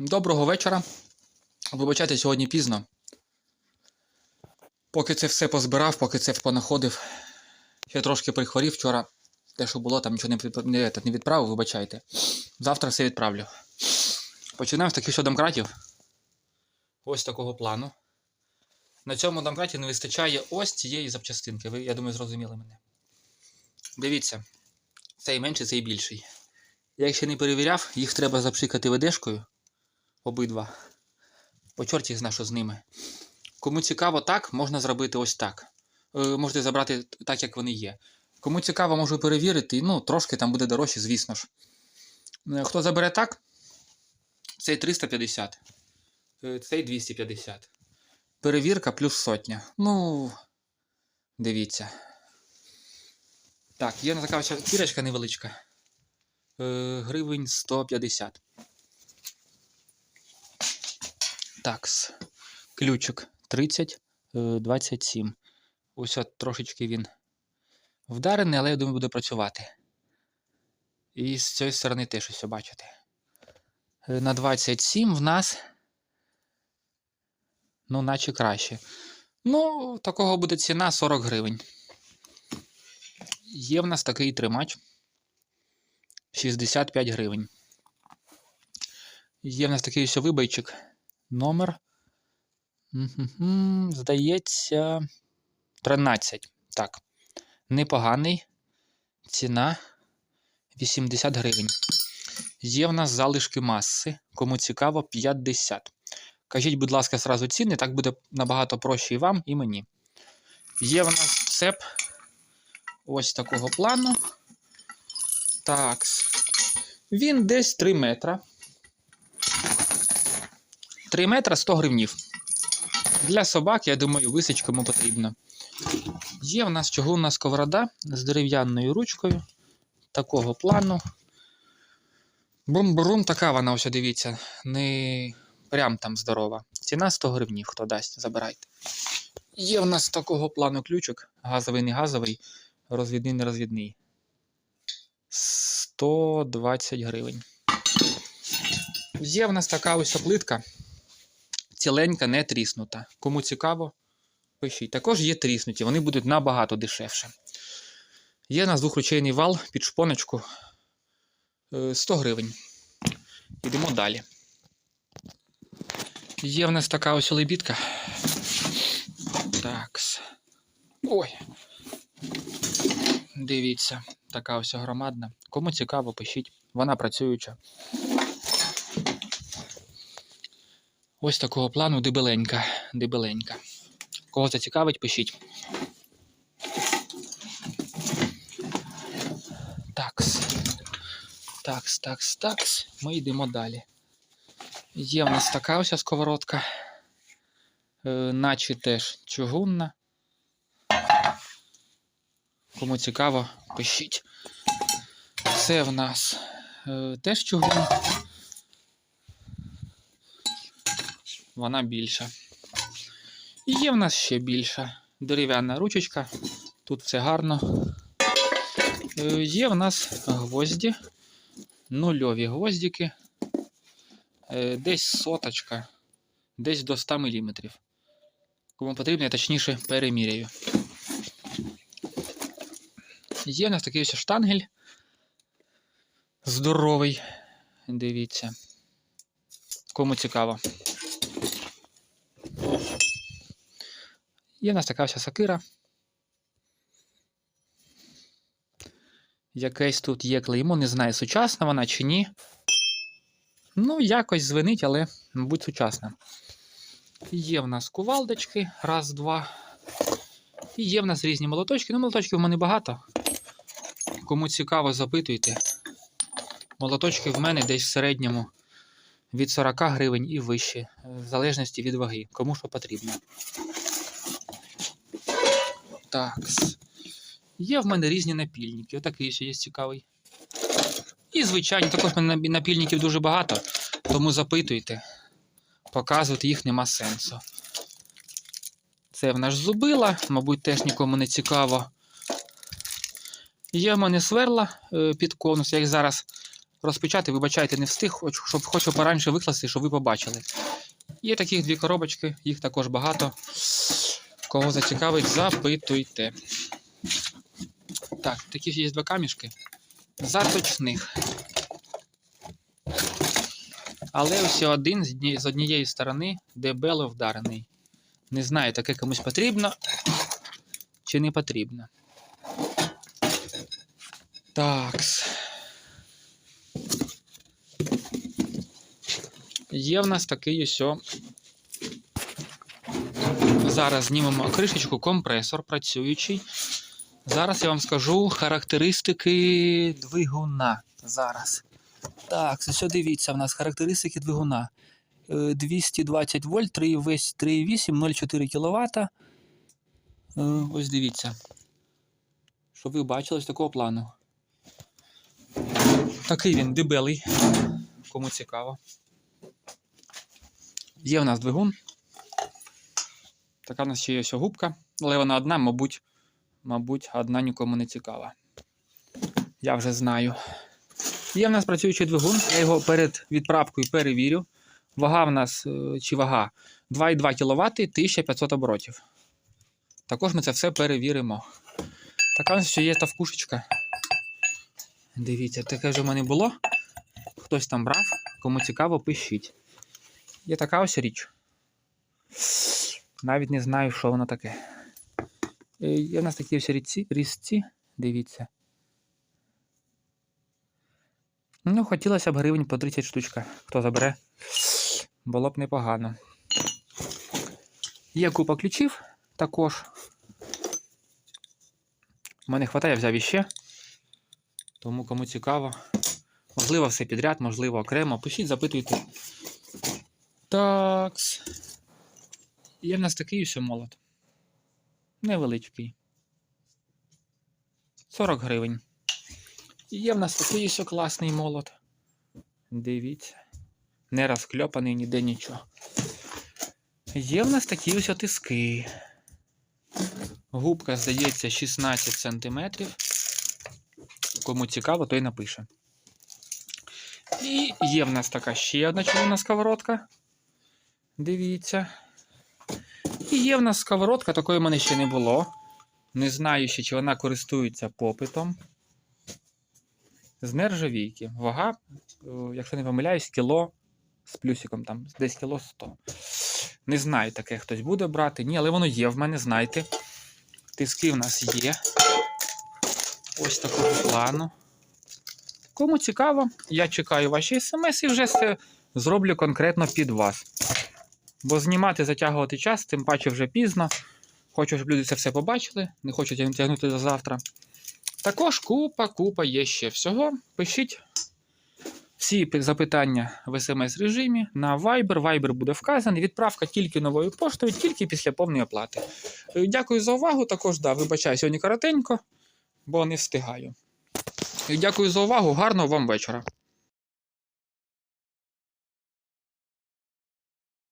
Доброго вечора. Вибачайте, сьогодні пізно. Поки це все позбирав, поки це понаходив. Ще трошки прихворів вчора. Те, що було, там нічого не, не, відправив, вибачайте. Завтра все відправлю. Починаємо з таких що домкратів. Ось такого плану. На цьому домкраті не вистачає ось цієї запчастинки. Ви, я думаю, зрозуміли мене. Дивіться, цей менший, цей більший. Я ще не перевіряв, їх треба запшикати ведешкою. Обидва. По чорті зна, що з ними. Кому цікаво так, можна зробити ось так. Е, можете забрати так, як вони є. Кому цікаво, можу перевірити. Ну, трошки там буде дорожче, звісно ж. Е, Хто забере так, цей 350, е, цей 250. Перевірка плюс сотня. Ну, дивіться. Так, є така кірочка невеличка. Гривень 150. Такс. Ключик 30, е, 27. Ось от трошечки він вдарений, але я думаю, буде працювати. І з цієї сторони теж ось бачите. Е, На 27 в нас. Ну, наче краще. Ну, такого буде ціна 40 гривень. Є в нас такий тримач. 65 гривень. Є в нас такий ось вибайчик. Номер. Здається, 13. Так. Непоганий. Ціна 80 гривень. Є в нас залишки маси. Кому цікаво, 50. Кажіть, будь ласка, зразу ціни, так буде набагато проще і вам, і мені. Є в нас цеп ось такого плану. Так. Він десь 3 метра. 3 метра 100 гривнів. Для собак, я думаю, висить кому потрібно. Є в нас чугунна сковорода з дерев'яною ручкою. Такого плану. Бум-бурум, така вона ось, дивіться. Не прям там здорова. Ціна 100 гривнів, хто дасть, забирайте. Є в нас такого плану ключик. Газовий, не газовий, розвідний, не розвідний. 120 гривень. Є в нас така ось плитка. Ціленька, не тріснута. Кому цікаво, пишіть. Також є тріснуті, вони будуть набагато дешевше. Є у нас двохручейний вал під шпоночку е, 100 гривень. Йдемо далі. Є в нас така ось лебідка. Такс. Ой. Дивіться, така ось громадна. Кому цікаво, пишіть. Вона працююча. Ось такого плану дебеленька. Дебеленька. Кого зацікавить, пишіть. Такс. Такс, такс, такс. Ми йдемо далі. Є в нас така ось сковородка. Е, наче теж чугунна. Кому цікаво, пишіть. Це в нас е, теж чугун. Вона більша. І є в нас ще більша дерев'яна ручечка. Тут все гарно. Е, Є в нас гвозді, нульові гвоздики, Е, десь соточка, десь до 100 мм. Кому потрібно, я точніше переміряю. Є в нас такий ось штангель. Здоровий. Дивіться. Кому цікаво. Є в нас така ось сакира. Якесь тут є клеймо, не знаю, сучасна вона чи ні. Ну, якось звенить, але, мабуть, сучасна. Є в нас кувалдочки, раз, два. І є в нас різні молоточки. Ну, молоточків в мене багато. Кому цікаво, запитуйте. Молоточки в мене десь в середньому від 40 гривень і вище, в залежності від ваги, кому що потрібно. Так. Є в мене різні напільники. Отакий ще є цікавий. І, звичайно, також в мене напільників дуже багато, тому запитуйте. Показувати їх нема сенсу. Це в наш зубила, мабуть, теж нікому не цікаво. Є в мене сверла е, під конус, я їх зараз розпечати, вибачайте, не встиг, щоб хочу пораньше викласти, щоб ви побачили. Є таких дві коробочки, їх також багато. Кого зацікавить, запитуйте. Так, такі ж є два камішки. Заточних. Але ось один з однієї сторони дебело вдарений. Не знаю, таке комусь потрібно чи не потрібно. Так. Є в нас такий ось. Зараз знімемо кришечку, компресор працюючий. Зараз я вам скажу характеристики двигуна. Зараз. Так, ось дивіться, в нас характеристики двигуна. Е, 220 вольт, 3,8, 0,4 кВт. Е, Ось дивіться. Щоб ви бачили з такого плану. Такий він дебелий. Кому цікаво. Є в нас двигун. Така в нас ще є ось губка, але вона одна, мабуть, мабуть, одна нікому не цікава. Я вже знаю. Є в нас працюючий двигун, я його перед відправкою перевірю. Вага в нас е, чи вага 2,2 кВт 1500 оборотів. Також ми це все перевіримо. Така ось ще є та вкушечка. Дивіться, таке вже в мене було. Хтось там брав, кому цікаво, пишіть. Є така ось річ. Навіть не знаю, що воно таке. Е, Є в нас такі ось різці, різці. Дивіться. Ну, хотілося б гривень по 30 штучка. Хто забере, було б непогано. Є купа ключів також. У мене вистачає, взяв іще. Тому кому цікаво. Можливо, все підряд, можливо, окремо. Пишіть, запитуйте. Так. Є в нас такий ось молот. Невеличкий. 40 гривень. Є в нас такий ось класний молот. Дивіться. Не розкльопаний ніде нічого. Є в нас такі ось тиски. Губка, здається, 16 см. Кому цікаво, той напише. І є в нас така ще одна червона сковородка. Дивіться. І є в нас сковородка, такої в мене ще не було. Не знаю ще, чи вона користується попитом. З нержавійки. Вага, е, якщо не помиляюсь, кіло з плюсиком, там десь кіло 100. Не знаю, таке хтось буде брати. Ні, але воно є в мене, знайте. Тиски в нас є. Ось такого плану. Кому цікаво, я чекаю ваші смс і вже все зроблю конкретно під вас. Бо знімати, затягувати час, тим паче вже пізно. Хочу, щоб люди це все побачили, не хочу тягну- тягнути до завтра. Також купа, купа є ще всього. Пишіть всі запитання в смс-режимі на Viber. Viber буде вказаний. Відправка тільки новою поштою, тільки після повної оплати. Е, Дякую за увагу. Також да, вибачаю сьогодні коротенько, бо не встигаю. Е, Дякую за увагу. Гарного вам вечора.